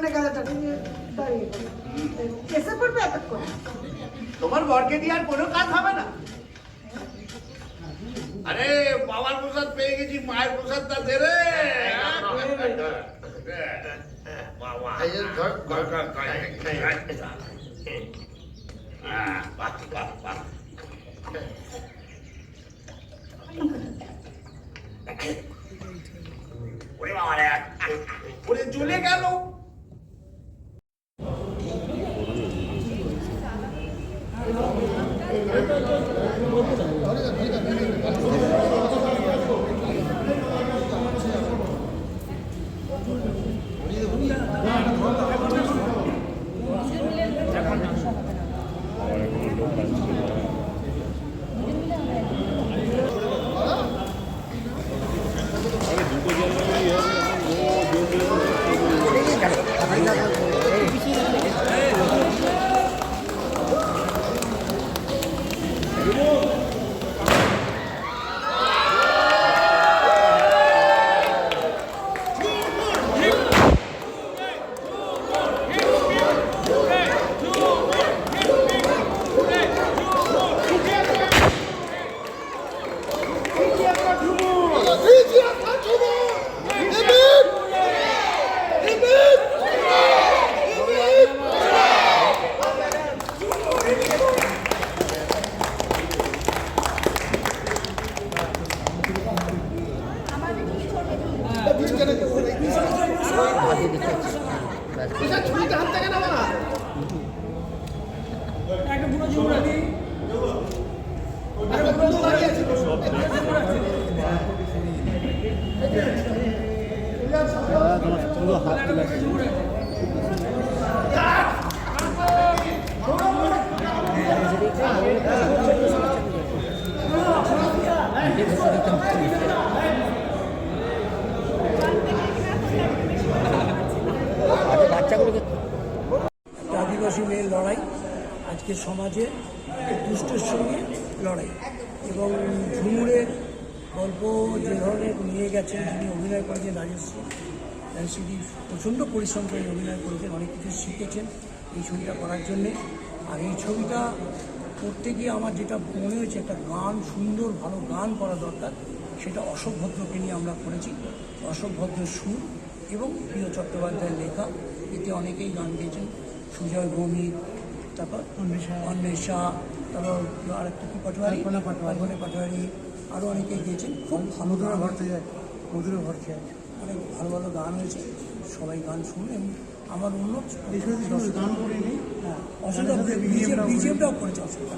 ওখানে গাড়াটা নিয়ে দাঁড়িয়ে গেল। এসে পড়বে এতক্ষণ তোমার বরকে দিয়ে আর কোনো কাজ হবে না আরে বাবার প্রসাদ পেয়ে গেছি মায়ের প্রসাদটা দে রে বাবা Was that 20? লড়াই। আজকে সমাজে দুষ্টের সঙ্গে লড়াই। এবং ঝুমুরের গল্প যে ধরনের নিয়ে গেছেন, যিনি অভিনয় করেছেন রাজশ্রী রাজশ্রী প্রচণ্ড পরিশ্রম করে অভিনয় করেছেন, অনেক কিছু শিখেছেন এই ছবিটা করার জন্যে। আর এই ছবিটা করতে গিয়ে আমার যেটা মনে হয়েছে, একটা গান, সুন্দর, ভালো গান করা দরকার, সেটা অশোক ভদ্রকে নিয়ে আমরা করেছি। অশোক ভদ্রের সুর এবং প্রিয় চট্টোপাধ্যায়ের লেখা, এতে অনেকেই গান গেয়েছেন। সুজয় ভৌমিক তারপর অন্বেষা। তারপর আর একটা কি পাটোয়ারি? কল্পনা পাটোয়ারি। আরও অনেকেই গেয়েছেন খুব ভালো গান। ভরতে যায় মধুর ভরতে অনেক ভালো ভালো গান হয়েছে সবাই গান শুনে আমার অন্য গান করে নেই। হ্যাঁ অসুবিধা বিজিএমটাও করেছে অসুবিধা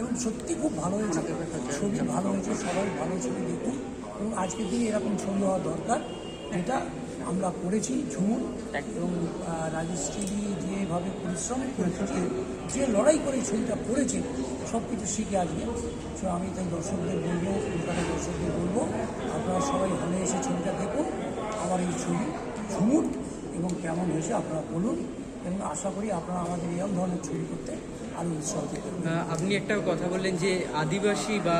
এবং সত্যি খুব ভালো হয়েছে। ছবি ভালো হয়েছে সবাই ভালো ছবি দেখুন। এবং আজকের দিনে এরকম ছবি হওয়া দরকার এটা আমরা করেছি ঝুমুর একদম রাজশ্রী যেভাবে পরিশ্রম করেছে যে লড়াই করে ছবিটা করেছে সব কিছু শিখে আসবে সো আমি তাই দর্শকদের বলব কলকাতার দর্শকদের বলব আপনারা সবাই হলে এসে ছবিটা দেখুন আমার এই ছবি ঝুমুর এবং কেমন হয়েছে আপনারা বলুন এবং আশা করি আপনারা আমাদের এরকম ধরনের ছবি করতে আরও উৎসাহ দেবেন আপনি একটা কথা বললেন যে আদিবাসী বা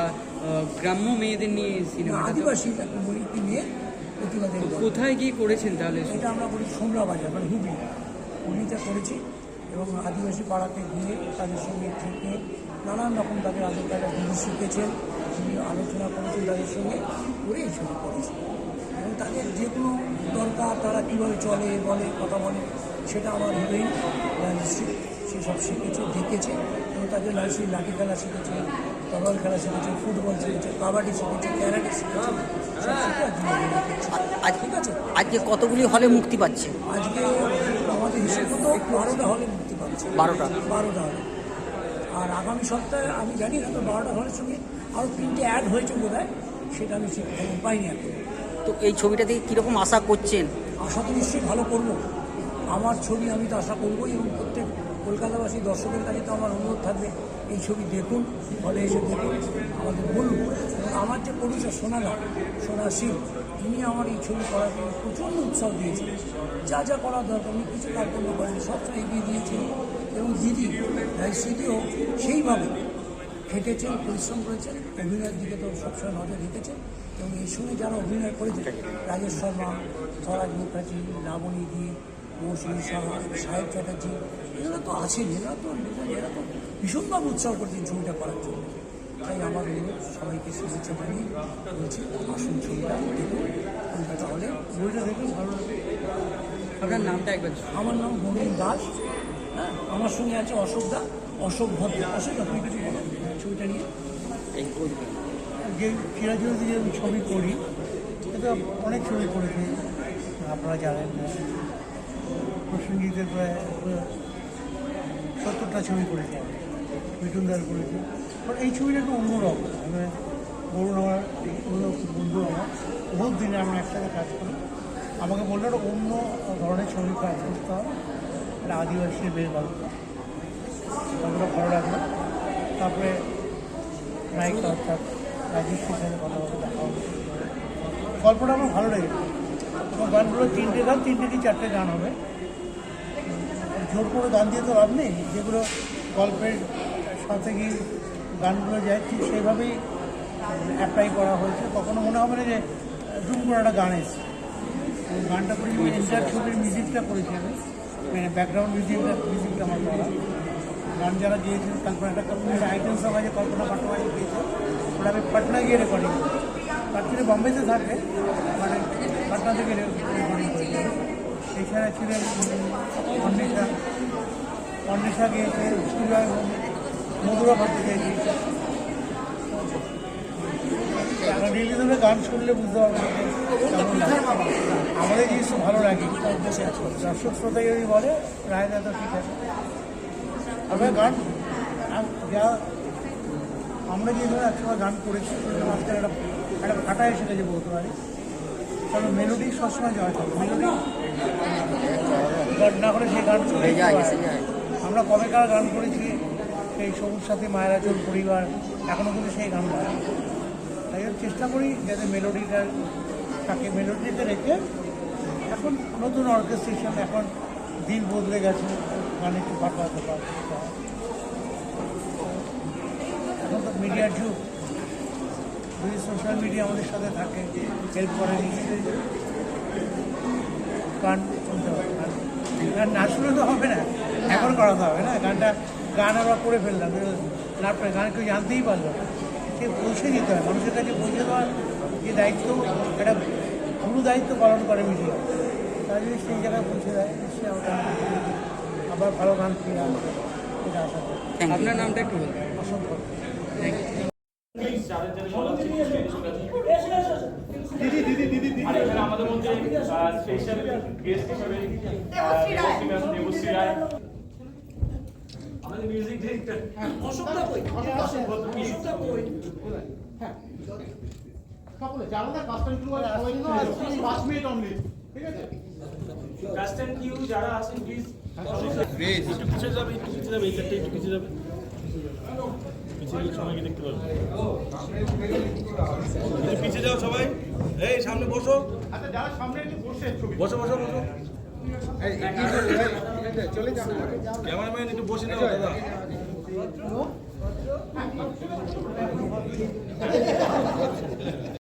গ্রাম্য মেয়েদের নিয়ে সিনেমা আদিবাসী একটা নিয়ে প্রতিবাদের কোথায় গিয়ে করেছেন তাহলে? এটা আমরা করি সোমরা বাজার মানে হুগলি। হুগলিতে করেছি এবং আদিবাসী পাড়াতে গিয়ে তাদের সঙ্গে থেকে নানান রকম তাদের আদর কাজা যিনি শিখেছেন যিনি আলোচনা করেছেন তাদের সঙ্গে করে এই ছবি করেছি। এবং তাদের যে কোনো দরকার তারা কীভাবে চলে বলে কথা বলে সেটা আমার হিরোইন রাজশ্রী সেসব শিখেছে দেখেছে এবং তাদের রাজশ্রী লাঠি খেলা শিখেছে তরোয়াল খেলা শিখেছে ফুটবল শিখেছে কাবাডি শিখেছে ক্যারাটে শিখেছে। আজ ঠিক আছে। আজকে কতগুলি হলে মুক্তি পাচ্ছে? আজকে আমাদের হিসেব মতো বারোটা হলে মুক্তি পাচ্ছে। বারোটা? বারোটা হলে। আর আগামী সপ্তাহে আমি জানি না তো বারোটা হলের সঙ্গে আরও তিনটে অ্যাড হয়েছে বোধ হয় সেটা আমি ঠিক পাইনি এখন। তো এই ছবিটা থেকে কীরকম আশা করছেন? আশা তো নিশ্চয়ই ভালো করব। আমার ছবি আমি তো আশা করবই এবং প্রত্যেক কলকাতাবাসী দর্শকের কাছে তো আমার অনুরোধ থাকবে, এই ছবি দেখুন হলে এসে দেখুন আমাদের বলুন আমার যে প্রডিউসার সোনালা সোনা সিং তিনি আমার এই ছবি করার জন্য প্রচণ্ড উৎসাহ দিয়েছেন। যা যা করার দরকার, উনি কিছু কার্পণ্য করেন সবসময় এগিয়ে দিয়েছেন। এবং দিদি স্মৃতিও সেইভাবে খেটেছেন, পরিশ্রম করেছেন, অভিনয়ের দিকে তো সবসময় নজর রেখেছেন। এবং এই সময় যারা অভিনয় করেছেন, রাজেশ শর্মা, স্বরাজ মুখার্জি লাবণী দি, মৌসুমী সাহা, সাহেব চ্যাটার্জি এরা তো আছেন এরা তো এরা তো ভীষণভাবে উৎসাহ করছেন ছবিটা করার জন্য। তাই আমার সবাইকে শুভেচ্ছা জানিয়ে বলছি আসুন ছবিটা দেখুন কলকাতা হলে বইটা দেখুন ভালো লাগবে। আপনার নামটা একবার আমার নাম ভূমিন দাস হ্যাঁ আমার সঙ্গে আছে অশোক দা অশোক ভদ্র। অশোক তুমি কিছু বলো ছবিটা নিয়ে। এই করবেন যে চিরাচরিত যে ছবি করি এটা অনেক ছবি করেছি। আপনারা জানেন প্রসঙ্গিকের প্রায় সত্তরটা ছবি করেছি। মিঠুনদার করেছি। বাট এই ছবিটা একটু অন্যরকম। আমি বলুন আমার বন্ধু আমার। বহুত দিনে আমরা একসাথে কাজ করি। আমাকে বলল একটা অন্য ধরনের ছবি কাজ করতে হবে একটা আদিবাসী বেশ গল্প গল্পটা ভালো লাগল। তারপরে নায়িকা অর্থাৎ রাজেশের সাথে কথা বলে দেখা হবে। গল্পটা আমার ভালো লেগেছে। এবং গানগুলো তিনটে গান, তিনটে কি চারটে গান হবে। জোর করে গান দিয়ে তো লাভ নেই। যেগুলো গল্পের সাথে কি গানগুলো যায়, ঠিক সেইভাবেই অ্যাপ্লাই করা হয়েছে। কখনো মনে হবে না যে জুম করে একটা গান এসে তো গানটা করি এন্টার ছবির মিউজিকটা করেছি আমি। মানে ব্যাকগ্রাউন্ড মিউজিকটা মিউজিকটা আমার করা। গান যারা দিয়েছেন কল্পনা একটা একটা আইটেম সব আছে, কল্পনা পাটোয়ারি দিয়েছে ওটা আমি পাটনা গিয়ে রেকর্ডিং পাটনা বম্বেতে থাকে মানে পাটনা থেকে রেকর্ডিং করেছি। এছাড়া ছিলেন অন্বেষা অন্বেষা গিয়েছে সুজয় মধুরা ভট্ট গিয়েছে রিলিজের গান শুনলে বুঝতে পারবে। আমাদের জিনিস তো ভালো লাগে। দর্শক শ্রোতা যদি বলে, রায় দাদা ঠিক আছে। তবে গান যা আমরা যে ধরনের একসময় গান করেছি মাঝখানে একটা একটা ফাটা এসে গেছে বলতে পারি। কারণ মেলোডি সবসময় জয় মেলোডি না করে সেই গান চলে যায়। আমরা কবেকার গান করেছি সেই সবুজ সাথী মায়েরাচল পরিবার এখনও কিন্তু সেই গান গায়। তাই জন্য চেষ্টা করি যাতে মেলোডিটা তাকে মেলোডিতে রেখে এখন নতুন অর্কেস্ট্রেশন এখন দিন বদলে গেছে গান একটু পাঠাতে পারে। এখন তো মিডিয়ার যুগ। যদি সোশ্যাল মিডিয়া আমাদের সাথে থাকে হেল্প করে গান শুনতে হবে। গান না শুনে তো হবে না। এখন করাতে হবে না। গানটা গান আমরা করে ফেললাম। লাভটা গান কেউ জানতেই পারল না। সে পৌঁছে দিতে হয়। মানুষের কাছে পৌঁছে দেওয়ার যে দায়িত্ব একটা গুরু দায়িত্ব পালন করে মিডিয়া তারা যদি সেই জায়গায় পৌঁছে দেয় আমরা আবার ভালো গান ফিরে ইউ আপনার নামটা একটু অসংখ্য। আর এখানে আমাদের মধ্যে স্পেশাল গেস্ট হিসেবে দেবশ্রী রায়। আমাদের মিউজিক ডিরেক্টর সকলে যারা না কাজটা একটু সবাই পাঁচ মিনিট অনলি ঠিক আছে? কাস্ট কিউ যারা আছেন প্লিজ একটু পিছিয়ে যাবে একটু পিছিয়ে যাবে একটু পিছিয়ে যাবে। পিছিয়ে সবাইকে দেখতে পাবে। পিছিয়ে যাও সবাই। এই সামনে বসো। আচ্ছা যারা সামনে একটু বসে বসো বসো। বসো ক্যামেরাম্যান একটু বসে নাও দাদা।